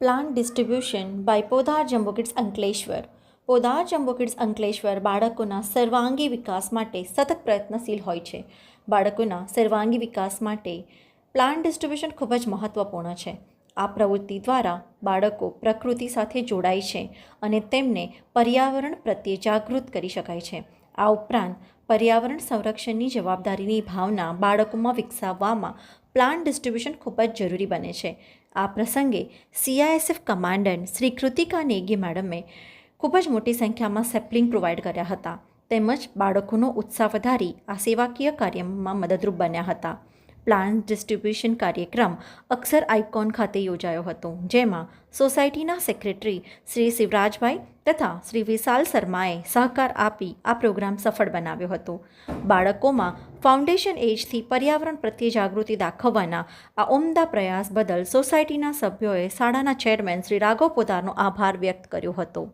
Plant distribution by Podar jumbo kids Ankleshwar Podar jumbo kids Ankleshwar બાળકોના સર્વાંગી વિકાસ માટે સતત પ્રયત્નશીલ હોય છે. બાળકોના સર્વાંગી વિકાસ માટે પ્લાન્ટ ડિસ્ટ્રીબ્યુશન ખૂબ જ મહત્ત્વપૂર્ણ છે. આ પ્રવૃત્તિ દ્વારા બાળકો પ્રકૃતિ સાથે જોડાય છે અને તેમને પર્યાવરણ પ્રત્યે જાગૃત કરી શકાય છે. આ ઉપરાંત પર્યાવરણ સંરક્ષણની જવાબદારીની ભાવના બાળકોમાં વિકસાવવામાં પ્લાન્ટ ડિસ્ટ્રીબ્યુશન ખૂબ જ જરૂરી બને છે. આ પ્રસંગે સીઆઈએસએફ કમાન્ડન્ટ શ્રી કૃતિકા નેગી મેડમે ખૂબ જ મોટી સંખ્યામાં સેપ્લિંગ પ્રોવાઈડ કર્યા હતા. તેમજ બાળકોનો ઉત્સાહ વધારી આ સેવાકીય કાર્યમાં મદદરૂપ બન્યા હતા. પ્લાન્ટ ડિસ્ટ્રીબ્યુશન કાર્યક્રમ અક્ષર આઇકોન ખાતે યોજાયો હતો, જેમાં સોસાયટીના સેક્રેટરી શ્રી શિવરાજભાઈ તથા શ્રી વિશાલ શર્માએ સહકાર આપી આ પ્રોગ્રામ સફળ બનાવ્યો હતો. બાળકોમાં ફાઉન્ડેશન એજથી પર્યાવરણ પ્રત્યે જાગૃતિ દાખવવાના આ ઉમદા પ્રયાસ બદલ સોસાયટીના સભ્યોએ શાળાના ચેરમેન શ્રી રાઘવ પોતારનો આભાર વ્યક્ત કર્યો હતો.